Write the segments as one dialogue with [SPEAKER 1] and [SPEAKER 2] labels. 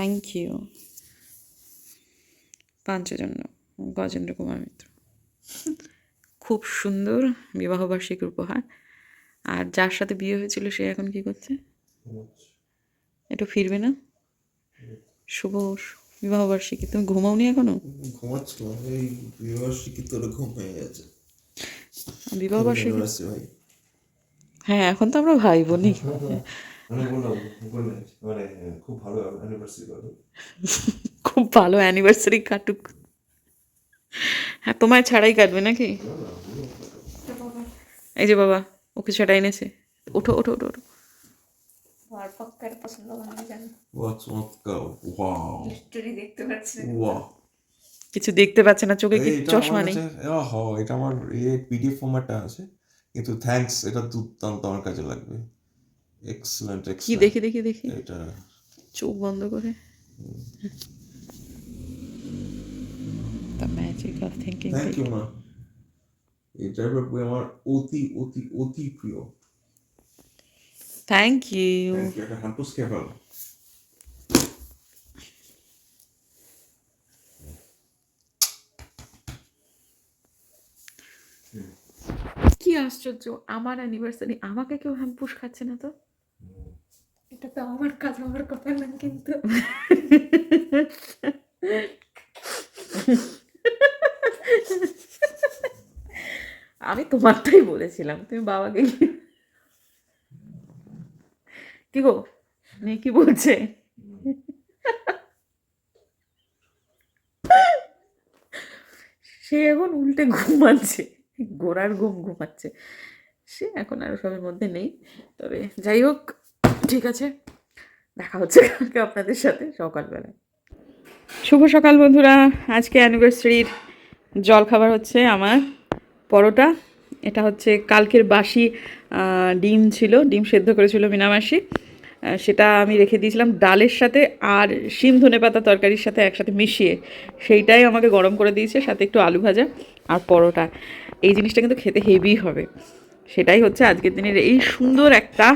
[SPEAKER 1] Thank you Panchajanya Gajendra Kumar Mitra. খুব সুন্দর বিবাহবার্ষিকীর উপহার। আর যার সাথে বিয়ে হয়েছিল সে এখন কি করছে? একটু ফিরবে না? শুভ বিবাহবার্ষিকী। তুমি ঘুমাওনি এখনও?
[SPEAKER 2] ঘুমাচ্ছিলাম এই বিবাহবার্ষিকী তোর ঘুম হয়ে গেছে।
[SPEAKER 1] বিবাহবার্ষিকী? হ্যাঁ এখন তো আমরা ভাই বোনই।
[SPEAKER 2] মানে মানে খুব ভালো অ্যানিভার্সারি করো
[SPEAKER 1] খুব ভালো অ্যানিভার্সারি কাটুক। হ্যাঁ তোমায় ছাড়াই কাটবে নাকি? এই যে বাবা ওকে সেটা এনেছে। ওঠো ওঠো ওঠো ওঠো। কিছু দেখতে পাচ্ছে না চোখে কি চশমা নেই?
[SPEAKER 2] হ এটা আমার এ পিডিএফ ফরম্যাটটা আছে। কিন্তু থ্যাঙ্কস এটা দুর্দান্ত আমার কাজে লাগবে। এক্সেলেন্ট
[SPEAKER 1] কি দেখি দেখি দেখি?
[SPEAKER 2] এটা
[SPEAKER 1] চোখ বন্ধ করে। The magic of thinking
[SPEAKER 2] thank you মা এই ড্রাইভার বই আমার অতি অতি অতি প্রিয়।
[SPEAKER 1] থ্যাংক ইউ
[SPEAKER 2] থ্যাংক ইউ একটা হ্যাম্পুস খেয়ে ফেলো
[SPEAKER 1] কি আশ্চর্য আমার অ্যানিভার্সারি আমাকে কেউ হ্যাম্পুস খাচ্ছে না তো?
[SPEAKER 3] তো আমার কাজ, আমার কথা না কিন্তু।
[SPEAKER 1] আমি তোমারটাই বলেছিলাম, তুমি বাবাকে কি গো? নে কি বলছে? সে এখন উল্টে ঘুমাচ্ছে, গোড়ার ঘুম ঘুমাচ্ছে। সে এখন আর সবের মধ্যে নেই। তবে যাই হোক ঠিক আছে। দেখা হচ্ছে কালকে আপনাদের সাথে সকালবেলায়। শুভ সকাল বন্ধুরা। আজকে অ্যানিভার্সারির জল খাবার হচ্ছে আমার পরোটা। এটা হচ্ছে কালকের বাসি ডিম ছিল, ডিম সেদ্ধ করেছিল মিনামাসি সেটা আমি রেখে দিয়েছিলাম ডালের সাথে আর শিম ধনে পাতা তরকারির সাথে একসাথে মিশিয়ে। সেইটাই আমাকে গরম করে দিয়েছে, সাথে একটু আলু ভাজা আর পরোটা। এই জিনিসটা কিন্তু খেতে হেভি হবে। সেটাই হচ্ছে আজকের দিনের এই সুন্দর একটা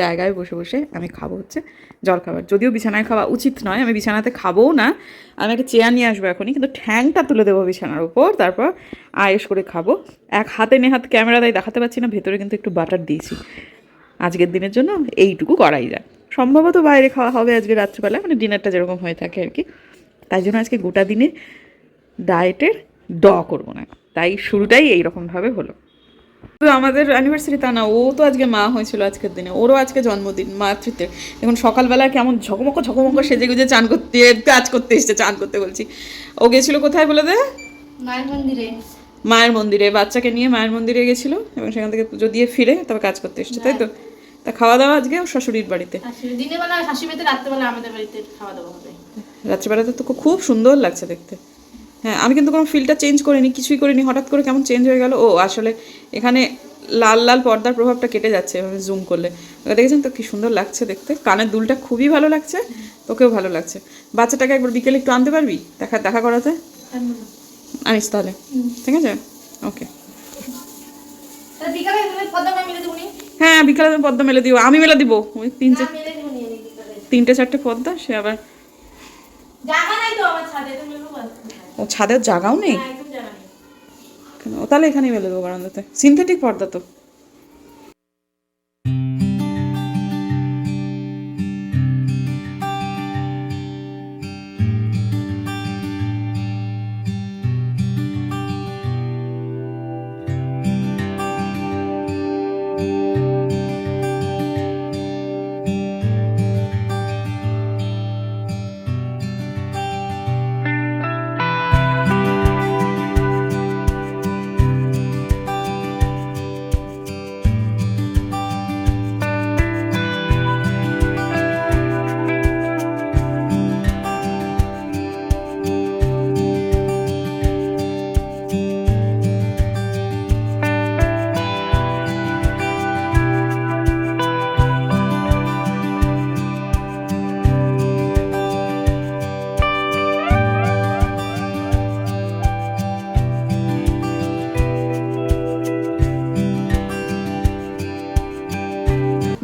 [SPEAKER 1] জায়গায় বসে বসে আমি খাব হচ্ছে জলখাবার যদিও বিছানায় খাওয়া উচিত নয়, আমি বিছানাতে খাবোও না। আমি একটা চেয়ার নিয়ে আসব এখনই, কিন্তু ঠ্যাংটা তুলে দেবো বিছানার উপর তারপর আয়েস করে খাব। এক হাতে নেহাত ক্যামেরা তাই দেখাতে পাচ্ছি না, ভেতরে কিন্তু একটু বাটার দিয়েছি। আজকের দিনের জন্য এইটুকু করাই যায়। সম্ভবত বাইরে খাওয়া হবে আজকে রাত্রিবেলায় মানে ডিনারটা যেরকম হয়ে থাকে আর কি। তাই জন্য আজকে গোটা দিনে ডায়েটের ড করব না। তাই শুরুটাই এইরকমভাবে হলো। আমাদের অ্যানিভার্সারি তা না ও তো আজকে মা হয়েছিল আজকের দিনে ওরও আজকে জন্মদিন মাতৃত্বের। এখন সকালবেলা কেমন ঝকমকো ঝকমকো সেজে গুজে চান করতে কাজ করতে এসছে চান করতে বলছি। ও গেছিল কোথায় বলে দে?
[SPEAKER 3] মায়ের মন্দিরে।
[SPEAKER 1] মায়ের মন্দিরে বাচ্চাকে নিয়ে মায়ের মন্দিরে গেছিল এবং সেখান থেকে পুজো দিয়ে ফিরে তবে কাজ করতে এসছে তাই তো? তা খাওয়া দাওয়া আজকে ওর শাশুড়ির বাড়িতে?
[SPEAKER 3] দিনের বেলা শাশুড়ি বাড়িতে রাত্রেবেলা আমাদের বাড়িতে খাওয়া দাওয়া হবে।
[SPEAKER 1] রাত্রিবেলাতে তো খুব সুন্দর লাগছে দেখতে। হ্যাঁ আমি কিন্তু কোনো ফিলটা চেঞ্জ করিনি কিছুই করিনি হঠাৎ করে কেমন চেঞ্জ হয়ে গেল? ও আসলে এখানে লাল লাল পর্দার প্রভাবটা কেটে যাচ্ছে এভাবে জুম করলে। দেখেছেন তো কি সুন্দর লাগছে দেখতে? কানের দুলটা খুবই ভালো লাগছে তোকেও ভালো লাগছে। বাচ্চাটাকে একবার বিকেলে একটু আনতে পারবি? দেখা দেখা করাতে? আনিস তাহলে। ঠিক আছে? ওকে হ্যাঁ বিকালে তুমি পদ্মা মেলে দিও। আমি মেলে দিব। ওই তিন তিনটে চারটে পদ্মা সে আবার
[SPEAKER 3] জায়গা নাই তো আমার ছাদে তুমি
[SPEAKER 1] ও ছাদের জাগাও নেই? ও তাহলে এখানেই মেলে দেবো বারান্দাতে। সিনথেটিক পর্দা তো।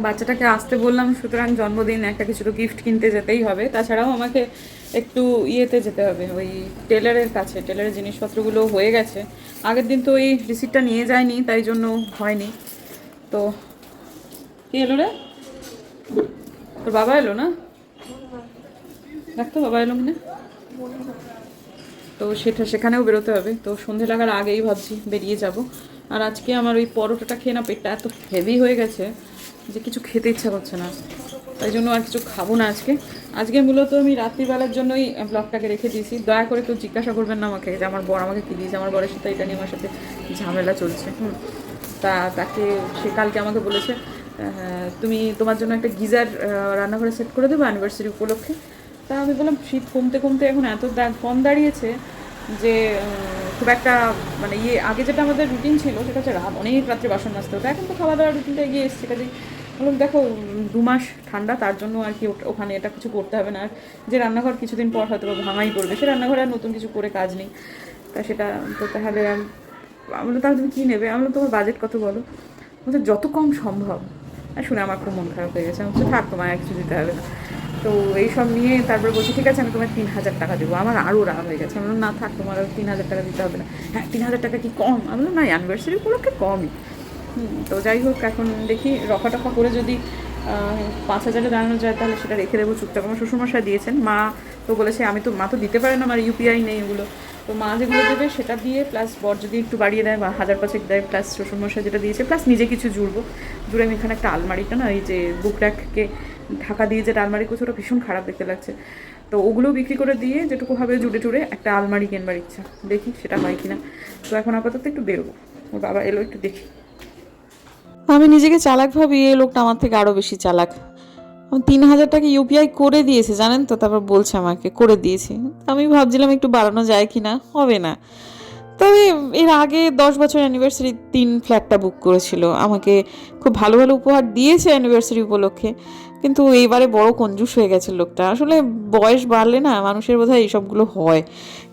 [SPEAKER 1] বাচ্চাটাকে আসতে বললাম, সুতরাং জন্মদিন একটা কিছু তো গিফট কিনতে যেতেই হবে। তাছাড়াও আমাকে একটু ইয়েতে যেতে হবে, ওই টেলারের কাছে, টেলারের জিনিসপত্রগুলো হয়ে গেছে। আগের দিন তো ওই রিসিপ্টটা নিয়ে যায়নি, তাই জন্য হয়নি। তো, কি এলো রে? তোর বাবা এলো না? দেখতো বাবা এলো মানে তো সেটা সেখানেও বেরোতে হবে। তো সন্ধে লাগার আগেই ভাবছি বেরিয়ে যাব। আর আজকে আমার ওই পরোটাটা খেয়ে না পেটটা এত হেভি হয়ে গেছে। যে কিছু খেতে ইচ্ছা করছে না। তাই জন্য আর কিছু খাব না আজকে। আজকে মূলত আমি রাত্রিবেলার জন্যই ব্লগটাকে রেখে দিয়েছি। দয়া করে কেউ জিজ্ঞাসা করবেন না আমাকে যে আমার বর আমাকে কী দিয়েছে, আমার বরের সাথে এটা নিয়ে আমার সাথে ঝামেলা চলছে। হুম। তা তাকে, সে কালকে আমাকে বলেছে তুমি তোমার জন্য একটা গিজার রান্নাঘরে সেট করে দেবো অ্যানিভার্সারি উপলক্ষে। তা আমি বললাম, শীত কমতে কমতে এখন এত কম দাঁড়িয়েছে যে খুব একটা মানে ইয়ে আগে যেটা আমাদের রুটিন ছিল, সেটা হচ্ছে রাত, অনেক রাত্রে বাসন মাজতে হতো। এখন তো খাওয়া দাওয়ার রুটিনটা এগিয়ে এসছে, কাজেই বললাম দেখো দু মাস ঠান্ডা তার জন্য আর কি ওখানে এটা কিছু করতে হবে না। আর যে রান্নাঘর কিছুদিন পর হয়তো ভাঙাই পড়বে সে রান্নাঘরে আর নতুন কিছু করে কাজ নেই। তা সেটা তো তাহলে আমি বলল তাহলে তুমি কী নেবে? আমি বললাম, তোমার বাজেট কত বলো? বলছে যত কম সম্ভব। আর শুনে আমার খুব মন খারাপ হয়ে গেছে। আমি থাক তোমার আর কিছু দিতে হবে না। তো এইসব নিয়ে তারপর বলছি ঠিক আছে আমি তোমায় তিন হাজার টাকা দেবো। আমার আরও রাগ হয়ে গেছে। আমি না থাক তোমার তিন হাজার টাকা দিতে হবে না। হ্যাঁ তিন হাজার টাকা কি কম? আমি না অ্যানিভার্সারি উপলক্ষে কমই। তো যাই হোক, এখন দেখি রফা টফা করে যদি পাঁচ হাজারে দাঁড়ানো যায়, তাহলে সেটা রেখে দেবো চুপচাপ। আমার শ্বশুরমশাই দিয়েছেন। মা তো বলেছে, আমি তো, মা তো দিতে পারে না, আমার ইউপিআই নেই এগুলো। তো মা যেগুলো দেবে সেটা দিয়ে প্লাস বর যদি একটু বাড়িয়ে দেয় বা হাজার পাঁচেক দেয় প্লাস শ্বশুরমশাই যেটা দিয়েছে প্লাস নিজে কিছু জুড়বো। জুড়ে আমি এখানে একটা আলমারিটা না, এই যে বুক র্যাককে ঢাকা দিয়ে যেটা আলমারি করছে, ওটা ভীষণ খারাপ দেখতে লাগছে। তো ওগুলো বিক্রি করে দিয়ে যেটুকু হবে জুড়ে টুড়ে একটা আলমারি কেনবার ইচ্ছা। দেখি সেটা হয় কিনা। তো এখন আপাতত একটু বেরোবো। ওর বাবা এলো, একটু দেখি। আমি নিজেকে চালাক ভাবি, এই লোকটা আমার থেকে আরও বেশি চালাক। তিন হাজার টাকা ইউপিআই করে দিয়েছে, জানেন তো? তারপর বলছে আমাকে, করে দিয়েছে। আমি ভাবছিলাম একটু বাড়ানো যায় কি না হবে না। তবে এর আগে দশ বছর অ্যানিভার্সারি তিন ফ্ল্যাটটা বুক করেছিল। আমাকে খুব ভালো ভালো উপহার দিয়েছে অ্যানিভার্সারি উপলক্ষে। কিন্তু এইবারে বড় কঞ্জুস হয়ে গেছে লোকটা। আসলে বয়স বাড়লে না মানুষের বোধহয় এইসবগুলো হয়।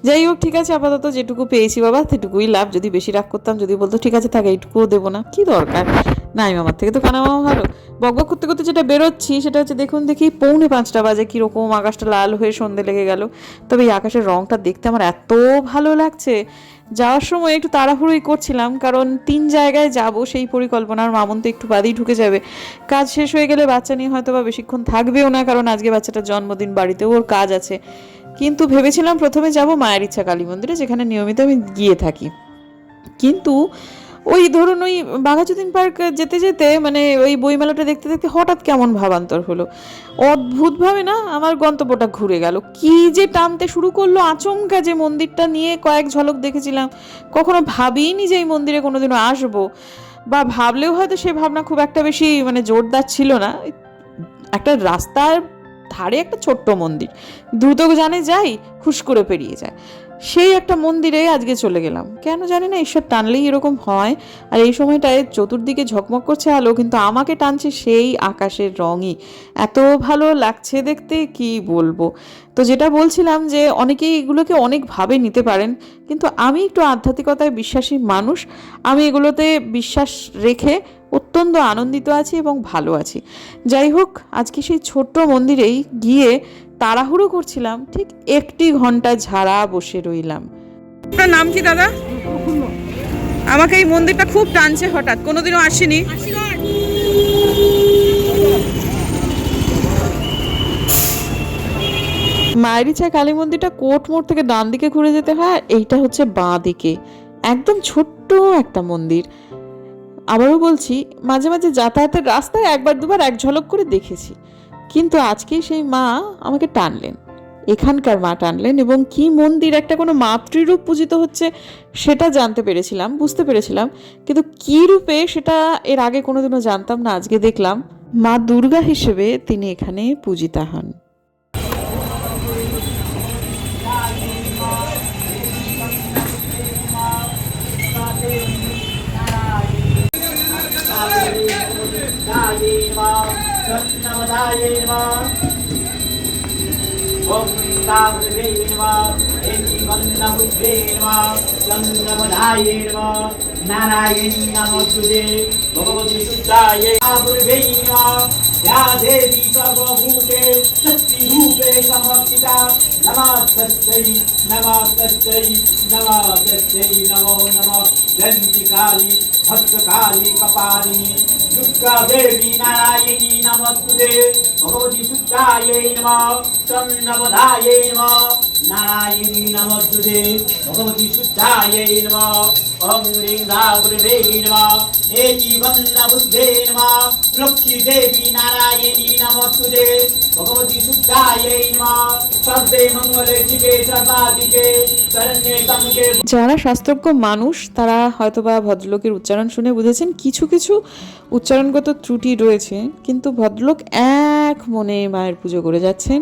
[SPEAKER 1] যাই হোক, ঠিক আছে, আপাতত যেটুকু পেয়েছি বাবা, সেটুকুই লাভ। যদি বেশি রাগ করতাম, যদি বলতো, ঠিক আছে, থাকে, এইটুকুও দেবো না। কি দরকার? নাই মামার থেকে তো কানা মামা ভালো। বকবক করতে করতে যেটা বেরোচ্ছি, সেটা হচ্ছে দেখুন, দেখি পৌনে পাঁচটা বাজে, কীরকম আকাশটা লাল হয়ে সন্ধে লেগে গেল। তবে এই আকাশের রঙটা দেখতে আমার এত ভালো লাগছে। যাওয়ার সময় একটু তাড়াহুড়োই করছিলাম, কারণ তিন জায়গায় যাব, সেই পরিকল্পনার মামন তো একটু বাদেই ঢুকে যাবে। কাজ শেষ হয়ে গেলে বাচ্চা নিয়ে হয়তো বা বেশিক্ষণ থাকবেও না, কারণ আজকে বাচ্চাটার জন্মদিন, বাড়িতেও ওর কাজ আছে। কিন্তু ভেবেছিলাম প্রথমে যাব মায়ের ইচ্ছা কালী মন্দিরে, যেখানে নিয়মিত আমি গিয়ে থাকি। কিন্তু ওই ধরুন ওই বাঘাযতীন পার্ক যেতে যেতে মানে ওই বইমেলাটা দেখতে দেখতে হঠাৎ কেমন ভাবান্তর হলো। অদ্ভুতভাবে না আমার গন্তব্যটা ঘুরে গেল। কি যে টানতে শুরু করল, আচমকা যে মন্দিরটা নিয়ে কয়েক ঝলক দেখেছিলাম। কখনো ভাবিনি যে এই মন্দিরে কোনোদিনও আসব, বা ভাবলেও হয়তো সে ভাবনা খুব একটা বেশি মানে জোরদার ছিল না। একটা রাস্তার ধারে একটা ছোট্ট মন্দির। দ্রুত জানে যাই হুশ করে পেরিয়ে যায়। সেই একটা মন্দিরে আজকে চলে গেলাম। কেন জানি না, ঈশ্বর টানলেই এরকম হয়। আর এই সময়টায় চতুর্দিকে ঝকমক করছে আলো, কিন্তু আমাকে টানছে সেই আকাশের রঙই। এত ভালো লাগছে দেখতে, কি বলব? তো যেটা বলছিলাম যে, অনেকেই এগুলোকে অনেকভাবে নিতে পারেন, কিন্তু আমি একটু আধ্যাত্মিকতায় বিশ্বাসী মানুষ। আমি এগুলোতে বিশ্বাস রেখে অত্যন্ত আনন্দিত আছি এবং ভালো আছি। যাই হোক আজকে সেই ছোট্ট মন্দিরেই গিয়ে তাড়াহুড়ো করছিলাম ঠিক একটি ঘণ্টা ঝাড়া বসে রইলাম। আপনার নাম কি দাদা? আমাকে এই মন্দিরটা খুব টানছে হঠাৎ কোনোদিনও আসেনি। মায়েরিচা কালী মন্দিরটা কোট মোড় থেকে ডান দিকে ঘুরে যেতে হয় এইটা হচ্ছে বাঁ দিকে। একদম ছোট্ট একটা মন্দির। আবারও বলছি, মাঝে মাঝে যাতায়াতের রাস্তায় একবার দুবার এক ঝলক করে দেখেছি। কিন্তু আজকে সেই মা আমাকে টানলেন। এখানকার মা টানলেন এবং কি মন্দির একটা কোনো মাতৃরূপ পূজিত হচ্ছে সেটা জানতে পেরেছিলাম, বুঝতে পেরেছিলাম। কিন্তু কি রূপে সেটা এর আগে কোনোদিনও জানতাম না, আজকে দেখলাম মা দুর্গা হিসেবে তিনি এখানে পূজিতা হন।
[SPEAKER 4] नारायणी नमस्तुते भगवति शुद्धायै पूर्वेन वा या देवी सर्वभूते, शक्तिरूपे समर्पिता नमास्तस्यै नमास्तस्यै नमास्तस्यै, नमो नमः जयन्ति काली भक्तकाली कपालिनी दुर्गा देवी नारायणी नमस्तुते। भगवती शुद्धायै नमः चन्द्रपदायै नमः, नारायणी नमस्तुते। भगवती शुद्धायै नमः ॐ ह्रीं गुरुवे नमः एकीवल्लभुद्धे नमः लक्ष्मी देवी नारायणी नमस्तुते। भगवती शुद्धायै नमः सर्वे मङ्गले शिवे सर्वादिके शरण्ये त्र्यम्बके
[SPEAKER 1] যারা শাস্ত্রজ্ঞ মানুষ তারা হয়তোবা ভদ্রলোকের উচ্চারণ শুনে বুঝেছেন কিছু কিছু উচ্চারণগত ত্রুটি রয়েছে কিন্তু ভদ্রলোক এক মনে মায়ের পুজো করে যাচ্ছেন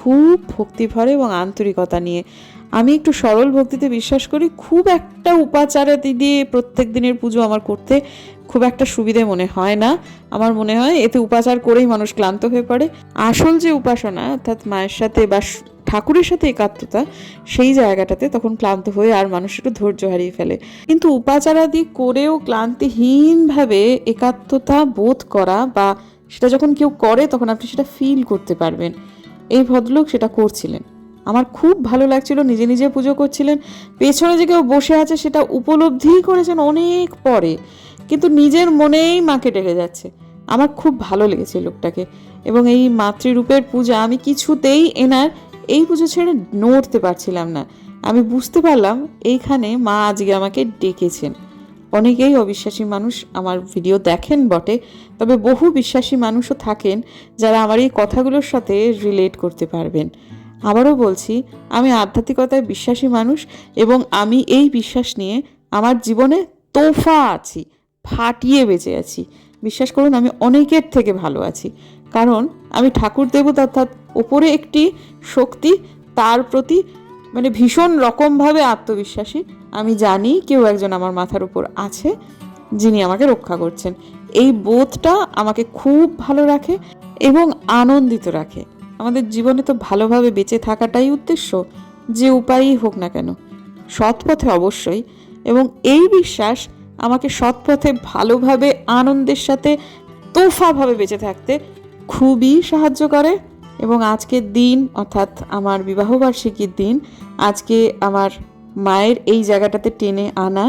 [SPEAKER 1] খুব ভক্তিভরে এবং আন্তরিকতা নিয়ে। আমি একটু সরল ভক্তিতে বিশ্বাস করি, খুব একটা উপাচারে দিয়ে প্রত্যেক দিনের পুজো আমার করতে খুব একটা সুবিধে মনে হয় না। আমার মনে হয় এতে উপাচার করেই মানুষ ক্লান্ত হয়ে পড়ে। আসল যে উপাসনা, অর্থাৎ মায়ের সাথে বা ঠাকুরের সাথে একাত্মতা, সেই জায়গাটাতে তখন ক্লান্ত হয়ে আর মানুষ একটু ধৈর্য হারিয়ে ফেলে। কিন্তু উপাচারাদি করেও ক্লান্তিহীনভাবে একাত্মতা বোধ করা বা সেটা যখন কেউ করে, তখন আপনি সেটা ফিল করতে পারবেন। এই ভদ্রলোক সেটা করছিলেন। আমার খুব ভালো লাগছিল, নিজে নিজে পুজো করছিলেন। পেছনে যে কেউ বসে আছে সেটা উপলব্ধিই করেছেন অনেক পরে, কিন্তু নিজের মনেই মাকে ডেকে যাচ্ছে। আমার খুব ভালো লেগেছে লোকটাকে এবং এই মাতৃরূপের পূজা আমি কিছুতেই এনার এই পুজো ছেড়ে নড়তে পারছিলাম না। আমি বুঝতে পারলাম, এইখানে মা আজকে আমাকে ডেকেছেন। অনেকেই অবিশ্বাসী মানুষ আমার ভিডিও দেখেন বটে, তবে বহু বিশ্বাসী মানুষও থাকেন যারা আমার এই কথাগুলোর সাথে রিলেট করতে পারবেন। আবারও বলছি, আমি আধ্যাত্মিকতায় বিশ্বাসী মানুষ এবং আমি এই বিশ্বাস নিয়ে আমার জীবনে তোফা আছি, ফাটিয়ে বেঁচে আছি। বিশ্বাস করুন, আমি অনেকের থেকে ভালো আছি। কারণ আমি ঠাকুর দেবতা অর্থাৎ ওপরে একটি শক্তি, তার প্রতি মানে ভীষণ রকমভাবে আত্মবিশ্বাসী। আমি জানি কেউ একজন আমার মাথার উপর আছে যিনি আমাকে রক্ষা করছেন। এই বোধটা আমাকে খুব ভালো রাখে এবং আনন্দিত রাখে। আমাদের জীবনে তো ভালোভাবে বেঁচে থাকাটাই উদ্দেশ্য, যে উপায়ই হোক না কেন। সৎ পথে অবশ্যই এবং এই বিশ্বাস আমাকে সৎ পথে ভালোভাবে, আনন্দের সাথে, তোফাভাবে বেঁচে থাকতে খুবই সাহায্য করে এবং আজকের দিন, অর্থাৎ আমার বিবাহবার্ষিকীর দিন, আজকে আমার মায়ের এই জায়গাটাতে টেনে আনা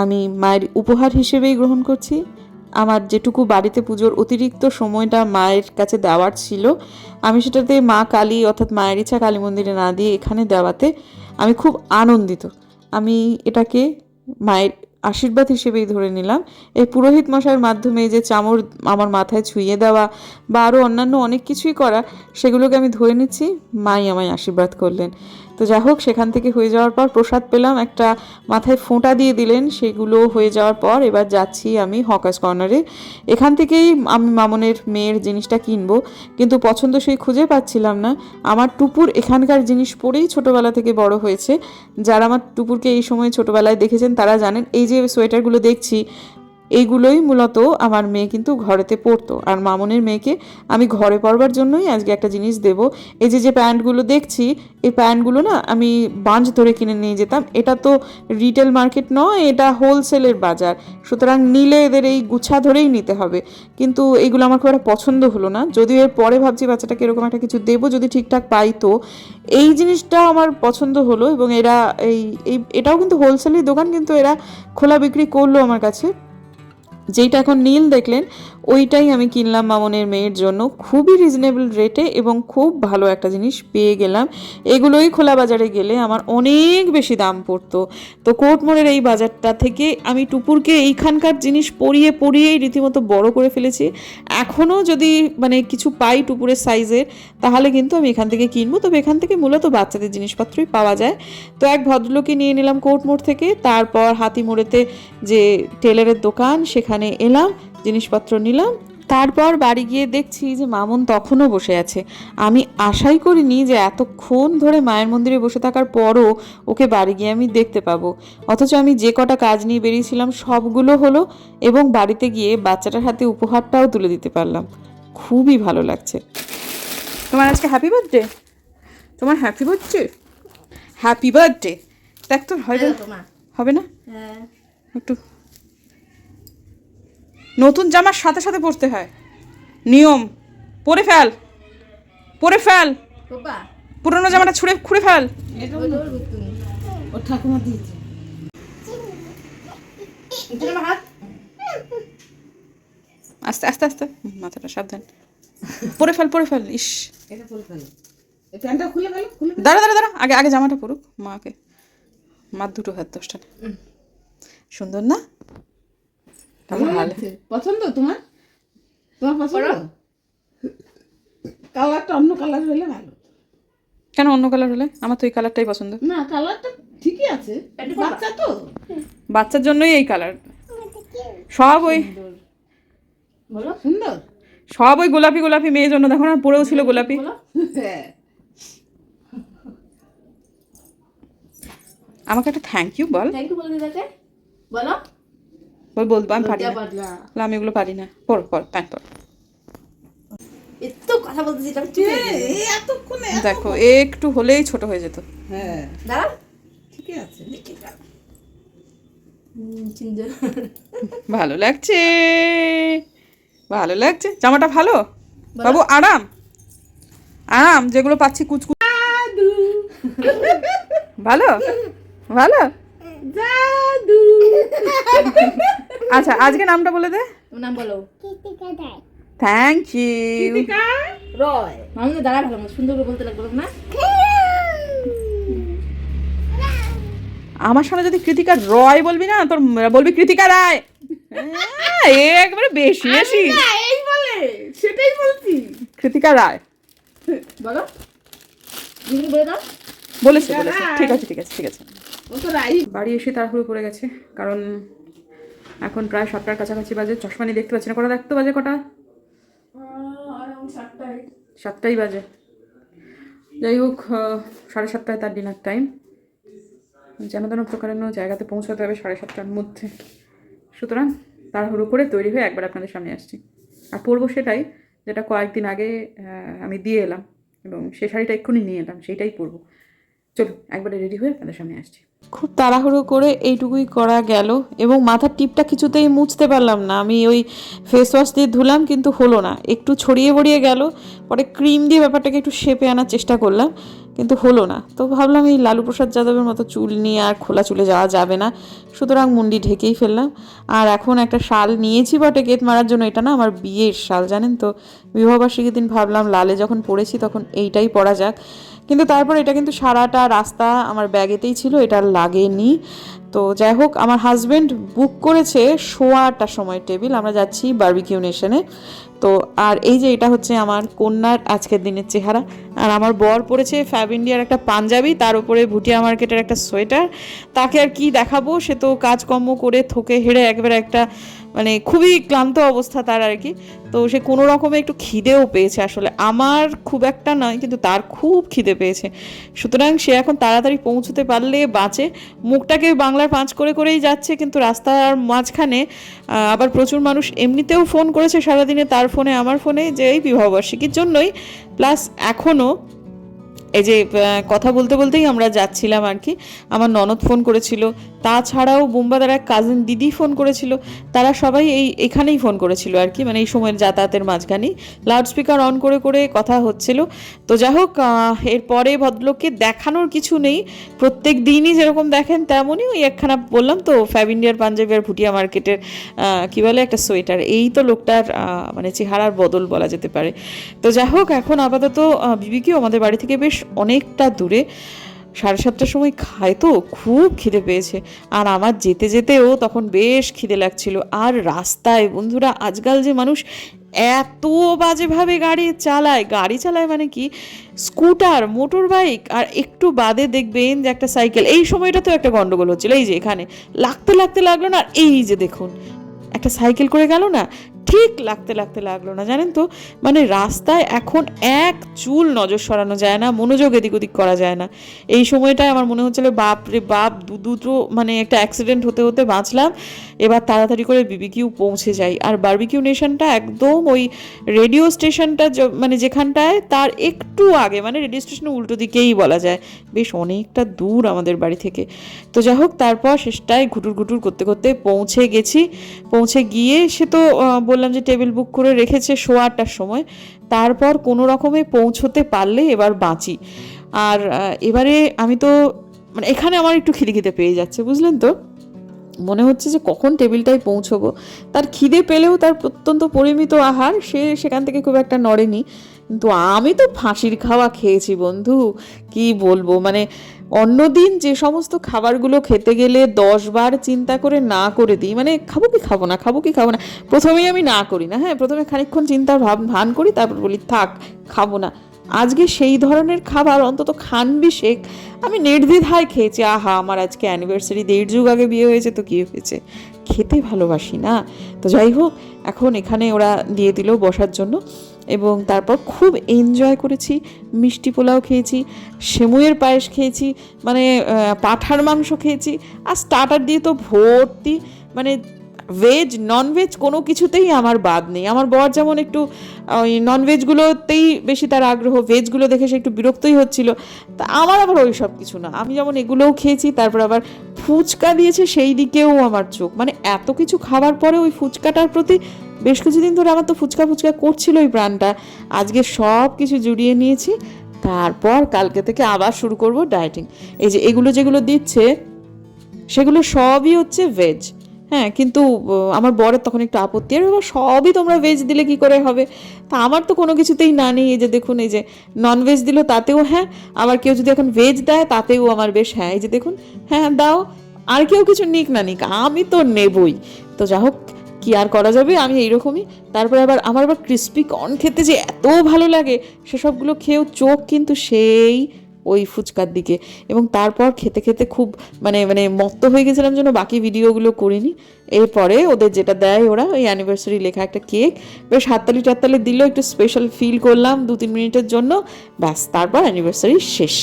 [SPEAKER 1] আমি মায়ের উপহার হিসেবেই গ্রহণ করছি। আমার যেটুকু বাড়িতে পুজোর অতিরিক্ত সময়টা মায়ের কাছে দেওয়ার ছিল, আমি সেটাতে মা কালী অর্থাৎ মায়ের ইচ্ছা কালী মন্দিরে না দিয়ে এখানে দেওয়াতে আমি খুব আনন্দিত। আমি এটাকে মায়ের আশীর্বাদ হিসেবেই ধরে নিলাম। এই পুরোহিত মশাইয়ের মাধ্যমে যে চামর আমার মাথায় ছুঁয়ে দেওয়া বা আরও অন্যান্য অনেক কিছুই করা, সেগুলোকে আমি ধরে নিচ্ছি। মাই আমায় আশীর্বাদ করলেন। তো যাই হোক, সেখান থেকে হয়ে যাওয়ার পর প্রসাদ পেলাম, একটা মাথায় ফোঁটা দিয়ে দিলেন, সেগুলো হয়ে যাওয়ার পর এবার যাচ্ছি আমি হকাস কর্নারে। এখান থেকেই আমি মামনের মেয়ের জিনিসটা কিনবো, কিন্তু পছন্দ সেই খুঁজে পাচ্ছিলাম না। আমার টুপুর এখানকার জিনিস পরেই ছোটোবেলা থেকে বড় হয়েছে। যারা আমার টুপুরকে এই সময় ছোটোবেলায় দেখেছেন, তারা জানেন, এই যে সোয়েটারগুলো দেখছি এইগুলোই মূলত আমার মেয়ে কিন্তু ঘরেতে পরতো আর মামনের মেয়েকে আমি ঘরে পরবার জন্যই আজকে একটা জিনিস দেব। এই যে যে প্যান্টগুলো দেখছি, এই প্যান্টগুলো না আমি বাঁশ ধরে কিনে নিয়ে যেতাম। এটা তো রিটেল মার্কেট নয়, এটা হোলসেলের বাজার। সুতরাং নিলে এদের এই গুছা ধরেই নিতে হবে। কিন্তু এইগুলো আমার খুব একটা পছন্দ হলো না। যদিও এর পরে ভাবছি বাচ্চাটাকে এরকম একটা কিছু দেবো যদি ঠিকঠাক পাই তো এই জিনিসটা আমার পছন্দ হলো এবং এরা এই, এটাও কিন্তু হোলসেলের দোকান, কিন্তু এরা খোলা বিক্রি করল আমার কাছে। যেইটা এখন নীল দেখলেন ওইটাই আমি কিনলাম মামনের মেয়ের জন্য। খুবই রিজনেবল রেটে এবং খুব ভালো একটা জিনিস পেয়ে গেলাম। এগুলোই খোলা বাজারে গেলে আমার অনেক বেশি দাম পড়তো। তো কোর্টমোড়ের এই বাজারটা থেকে আমি টুপুরকে এইখানকার জিনিস পরিয়ে, পরিয়েই রীতিমতো বড় করে ফেলেছি। এখনও যদি মানে কিছু পাই টুপুরের সাইজের তাহলে কিন্তু আমি এখান থেকে কিনবো। তবে এখান থেকে মূলত বাচ্চাদের জিনিসপত্রই পাওয়া যায়। তো এক ভদ্রলোকে নিয়ে নিলাম কোর্টমোড় থেকে। তারপর হাতিমোড়েতে যে টেলারের দোকান, সেখানে এলাম, জিনিসপত্র নিলাম। তারপর বাড়ি গিয়ে দেখছি যে মামুন তখনও বসে আছে। আমি আশাই করিনি যে এতক্ষণ ধরে মায়ের মন্দিরে বসে থাকার পরও ওকে বাড়ি গিয়ে আমি দেখতে পাবো। অথচ আমি যে কটা কাজ নিয়ে বেরিয়েছিলাম সবগুলো হলো এবং বাড়িতে গিয়ে বাচ্চাটার হাতে উপহারটাও তুলে দিতে পারলাম। খুবই ভালো লাগছে। তোমার আজকে হ্যাপি বার্থডে তোমার হ্যাপি বার্থডে হ্যাপি বার্থডে দেখ তোর হয় হবে না?
[SPEAKER 5] হ্যাঁ।
[SPEAKER 1] একটু নতুন জামার সাথে সাথে পরতে হয়। নিয়ম পরে ফেল পরে ফেল। পুরোনো জামাটা ছুঁড়ে খুঁড়ে ফেল।
[SPEAKER 3] ঠাকুমা দিয়েছে।
[SPEAKER 1] আস্তে আস্তে আস্তে। মাথাটা সাবধান। পরে ফেল পরে ফেল ইস।
[SPEAKER 3] এটা খুলে ফেলো। এই প্যান্টটা খুলে ফেলো খুলে ফেলো।
[SPEAKER 1] দাঁড়া দাঁড়া দাঁড়া। আগে আগে জামাটা পরুক। মাকে। মার দুটো হাত দশটা। সুন্দর না?
[SPEAKER 3] পছন্দ তোমার? তোমার পছন্দ? কালারটা অন্য কালার হলে ভালো।
[SPEAKER 1] কেন অন্য কালার হলে? আমার তো এই কালারটাই পছন্দ।
[SPEAKER 3] না কালারটা ঠিকই আছে। বাচ্চা তো।
[SPEAKER 1] বাচ্চার জন্যই এই কালার। সব ওই
[SPEAKER 3] বলো সুন্দর?
[SPEAKER 1] সব ওই গোলাপি গোলাপি মেয়ের জন্য। দেখো না পরেও ছিল গোলাপি।
[SPEAKER 3] হ্যাঁ
[SPEAKER 1] আমাকে একটা থ্যাংক ইউ বল।
[SPEAKER 5] থ্যাংক ইউ বলে দিদাকে বলো।
[SPEAKER 1] বল বলব আমি পারি না। আমি এগুলো পারি না। পর পর প্যান্ট পর দেখো একটু হলেই ছোট হয়ে যেত।
[SPEAKER 3] হ্যাঁ। ঠিকই আছে।
[SPEAKER 1] ভালো লাগছে। ভালো লাগছে। জামাটা ভালো? বাবু আরাম। আরাম যেগুলো পাচ্ছি কুচকু ভালো? ভালো?
[SPEAKER 3] জাদু।
[SPEAKER 1] আচ্ছা আজকে নামটা বলে দে।
[SPEAKER 5] নাম বলো।
[SPEAKER 1] Thank
[SPEAKER 5] you Roy. দাঁড়া ভালো মতো সুন্দর করে বলতে লাগল না?
[SPEAKER 1] আমার সামনে যদি কৃতিকা রয় বলবি না তোর বলবি কৃতিকা রায়। হ্যাঁ, একবারে বেশি বেশি।
[SPEAKER 3] এই বলে সেটাই বলছি।
[SPEAKER 1] কৃতিকা রায়।
[SPEAKER 5] বলো। বলে দাও।
[SPEAKER 1] বলেছে বলেছে। ঠিক আছে ঠিক আছে ঠিক আছে।
[SPEAKER 3] ও তো রাই
[SPEAKER 1] বাড়ি এসে তাড়াহুড়ো পড়ে গেছে কারণ এখন প্রায় সাতটার কাছাকাছি বাজে, চশমা নিয়ে দেখতে পাচ্ছি না। কটা দেখতে বাজে কটা? সাতটাই বাজে। যাই হোক সাড়ে সাতটায় তার ডিনার টাইম যেন তেন প্রকারের জায়গাতে পৌঁছাতে হবে সাড়ে সাতটার মধ্যে। সুতরাং তাড়াহুড়ো করে তৈরি হয়ে একবার আপনাদের সামনে আসছি। আর পরবো সেটাই, যেটা কয়েকদিন আগে আমি দিয়ে এলাম এবং সে শাড়িটা এক্ষুনি নিয়ে এলাম, সেইটাই পরবো। চলো একবারে রেডি হয়ে আপনাদের সামনে আসছি। খুব তাড়াহুড়ো করে এইটুকুই করা গেল এবং মাথার টিপটা কিছুতেই মুছতে পারলাম না। আমি ওই ফেস ওয়াশ দিয়ে ধুলাম, কিন্তু হলো না। একটু ছড়িয়ে বড়িয়ে গেল, পরে ক্রিম দিয়ে ব্যাপারটাকে একটু শেপে আনার চেষ্টা করলাম, কিন্তু হলো না। তো ভাবলাম এই লালু প্রসাদ যাদবের মতো চুল নিয়ে আর খোলা চুলে যাওয়া যাবে না। সুতরাং মুন্ডি ঢেকেই ফেললাম। আর এখন একটা শাল নিয়েছি বটে গেত মারার জন্য। এটা না আমার বিয়ের শাল, জানেন তো? বিবাহবার্ষিকীর দিন ভাবলাম লালে যখন পড়েছি তখন এইটাই পরা যাক। কিন্তু তারপর এটা কিন্তু সারাটা রাস্তা আমার ব্যাগেতেই ছিল, এটা লাগেনি। তো যাই হোক, আমার হাজব্যান্ড বুক করেছে শোয়াটার সময় টেবিল, আমরা যাচ্ছি বার্বিকিউ নেশনে তো আর এই যে এটা হচ্ছে আমার কন্যার আজকের দিনের চেহারা। আর আমার বর পড়েছে ফ্যাব ইন্ডিয়ার একটা পাঞ্জাবি, তার উপরে ভুটিয়া মার্কেটের একটা সোয়েটার। তাকে আর কি দেখাবো? সে তো কাজকর্ম করে থকে হেড়ে একবারে একটা মানে খুবই ক্লান্ত অবস্থা তার আর কি। তো সে কোনো রকমে একটু খিদেও পেয়েছে আসলে। আমার খুব একটা নয়, কিন্তু তার খুব খিদে পেয়েছে। সুতরাং সে এখন তাড়াতাড়ি পৌঁছতে পারলে বাঁচে। মুখটাকে বাংলার পাঁচ করে করেই যাচ্ছে, কিন্তু রাস্তার মাঝখানে আবার প্রচুর মানুষ এমনিতেও ফোন করেছে সারাদিনে। তার ফোনে, আমার ফোনে যে এই বিবাহবার্ষিকীর জন্যই। প্লাস এখনও এই যে কথা বলতে বলতেই আমরা যাচ্ছিলাম আর কি। আমার ননদ ফোন করেছিল। তাছাড়াও বোম্বাদার এক কাজিন দিদি ফোন করেছিল। তারা সবাই এই, এখানেই ফোন করেছিল আর কি মানে এই সময়ের যাতায়াতের মাঝখানেই। লাউডস্পিকার অন করে করে কথা হচ্ছিল। তো যাই হোক এরপরে ভদ্রলোককে দেখানোর কিছু নেই। প্রত্যেক দিনই যেরকম দেখেন তেমনই ওই একখানা বললাম তো ফ্যাব ইন্ডিয়ার পাঞ্জাবি আর ভুটিয়া মার্কেটের কী বলে একটা সোয়েটার এই তো লোকটার মানে চেহারার বদল বলা যেতে পারে। তো যাই হোক, এখন আপাতত বিবিকেও আমাদের বাড়ি থেকে বেশ অনেকটা দূরে। সাড়ে সাতটার সময় খায় তো, খুব খিদে পেয়েছে। আর আমার যেতে যেতেও তখন বেশ খিদে লাগছিল। আর রাস্তায়, বন্ধুরা, আজকাল যে মানুষ এত বাজেভাবে গাড়ি চালায়। গাড়ি চালায় মানে কি? স্কুটার মোটর বাইক আর একটু বাদে দেখবেন যে একটা সাইকেল। এই সময়টা তো একটা গন্ডগোল হচ্ছিল। এই যে এখানে, লাগতে লাগতে লাগল না, এই যে দেখুন, একটা সাইকেল করে গেল না ঠিক লাগতে লাগতে লাগল না, জানেন তো? মানে রাস্তায় এখন এক চুল নজর সরানো যায় না, মনোযোগ এদিক ওদিক করা যায় না। এই সময়টায় আমার মনে হচ্ছিল, বাপ রে বাপ, দু দুটো মানে একটা অ্যাক্সিডেন্ট হতে হতে বাঁচলাম, এবার তাড়াতাড়ি করে বিবিকিউ পৌঁছে যাই। আর বারবিকিউ নেশনটা একদম ওই রেডিও স্টেশনটা মানে যেখানটায় তার একটু আগে মানে রেডিও স্টেশনের উল্টো দিকেই বলা যায়, বেশ অনেকটা দূর আমাদের বাড়ি থেকে। তো যাই হোক, তারপর শেষটায় ঘুটুর ঘুটুর করতে করতে পৌঁছে গেছি। পৌঁছে গিয়ে সে তো বললাম যে টেবিল বুক করে রেখেছে শো আটটার সময়। তারপর কোনো রকমে পৌঁছতে পারলে এবার বাঁচি। আর এবারে আমি তো মানে এখানে আমার একটু খিদে পেয়ে যাচ্ছে, বুঝলেন তো? মনে হচ্ছে যে কখন টেবিলটায় পৌঁছবো। তার খিদে পেলেও তার প্রত্যন্ত পরিমিত আহার সে সেখান থেকে খুব একটা নড়েনি। কিন্তু আমি তো ফাঁসির খাওয়া খেয়েছি বন্ধু, কি বলব? মানে অন্যদিন যে সমস্ত খাবারগুলো খেতে গেলে দশ বার চিন্তা করে না করে দিই মানে খাব কি খাব না, খাব কি খাব না, প্রথমেই আমি না করি না হ্যাঁ প্রথমে খানিকক্ষণ চিন্তার ভাব, ভান করি, তারপর বলি, থাক, খাব না। আজকে সেই ধরনের খাবার অন্তত খান বিশেক আমি নির্দ্বিধায় খেয়েছি, আহা, আমার আজকে অ্যানিভার্সারি দেড় যুগ আগে বিয়ে হয়েছে, তো কী হয়েছে? খেতে ভালোবাসি না? তো যাই হোক, এখন এখানে ওরা দিয়ে দিল বসার জন্য। এবং তারপর খুব এনজয় করেছি। মিষ্টি পোলাও খেয়েছি সেমুয়ের পায়েস খেয়েছি মানে পাঠার মাংস খেয়েছি। আর স্টার্টার দিয়ে তো ভর্তি মানে ভেজ ননভেজ কোনো কিছুতেই আমার বাদ নেই। আমার বর যেমন একটু ওই ননভেজগুলোতেই বেশি তার আগ্রহ ভেজগুলো দেখে সে একটু বিরক্তই হচ্ছিল। তা আমার আবার ওই সব কিছু না। আমি যেমন এগুলোও খেয়েছি, তারপর আবার ফুচকা দিয়েছে সেই দিকেও আমার চোখ। মানে এত কিছু খাবার পরে ওই ফুচকাটার প্রতি বেশ কিছুদিন ধরে আমার তো ফুচকা ফুচকা করছিল ওই প্রাণটা। আজকে সব কিছু জুড়িয়ে নিয়েছি, তারপর কালকে থেকে আবার শুরু করব ডায়েটিং এই যে এগুলো যেগুলো দিচ্ছে, সেগুলো সবই হচ্ছে ভেজ হ্যাঁ কিন্তু আমার বরের তখন একটু আপত্তি। আর বাবা, সবই তোমরা ভেজ দিলে কি করে হবে? তা আমার তো কোনো কিছুতেই না নেই এই যে দেখুন, এই যে নন ভেজ দিল তাতেও হ্যাঁ আবার কেউ যদি এখন ভেজ দেয় তাতেও আমার বেশ হ্যাঁ এই যে দেখুন হ্যাঁ দাও, আর কেউ কিছু নিক না নিক, আমি তো নেবই। তো যা হোক, কি আর করা যাবে? আমি এইরকমই। তারপরে আবার, আমার আবার ক্রিস্পি কর্ন খেতে যে এত ভালো লাগে, সেসবগুলো খেয়েও চোখ কিন্তু সেই ওই ফুচকার দিকে। এবং তারপর খেতে খেতে খুব মানে মানে মত্ত হয়ে গেছিলাম জন্য বাকি ভিডিওগুলো করিনি। এরপরে ওদের যেটা দেয় ওরা, ওই অ্যানিভার্সারি লেখা একটা কেক। বেশ হাততালি টাততালি দিল, একটু স্পেশাল ফিল করলাম দু তিন মিনিটের জন্য। ব্যাস, তারপর অ্যানিভার্সারি শেষ।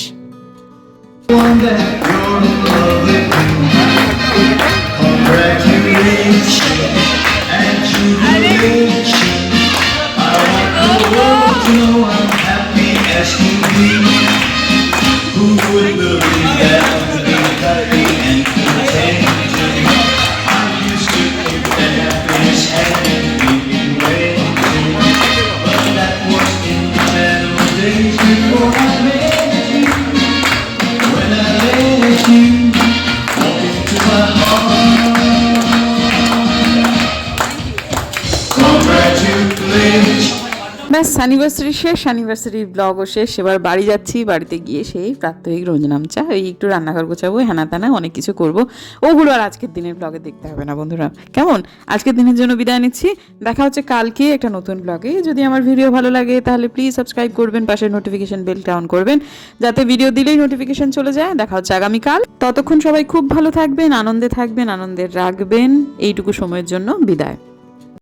[SPEAKER 1] ব্যাস অ্যানিভার্সারি শেষ অ্যানিভার্সারি ব্লগও শেষ। এবার বাড়ি যাচ্ছি, বাড়িতে গিয়ে সেই প্রাত্যহিক রঞ্জনাম চা এই একটু রান্নাঘর গোছাবো হ্যানা ত্যানা অনেক কিছু করব। ওগুলো আর আজকের দিনের ব্লগে দেখতে হবে না, বন্ধুরা। কেমন? আজকের দিনের জন্য বিদায় নিচ্ছি। দেখা হচ্ছে কালকে একটা নতুন ব্লগে যদি আমার ভিডিও ভালো লাগে, তাহলে প্লিজ সাবস্ক্রাইব করবেন পাশের নোটিফিকেশন বেল অন করবেন, যাতে ভিডিও দিলেই নোটিফিকেশন চলে যায়। দেখা হচ্ছে আগামীকাল। ততক্ষণ সবাই খুব ভালো থাকবেন, আনন্দে থাকবেন, আনন্দে রাখবেন। এইটুকু সময়ের জন্য বিদায়।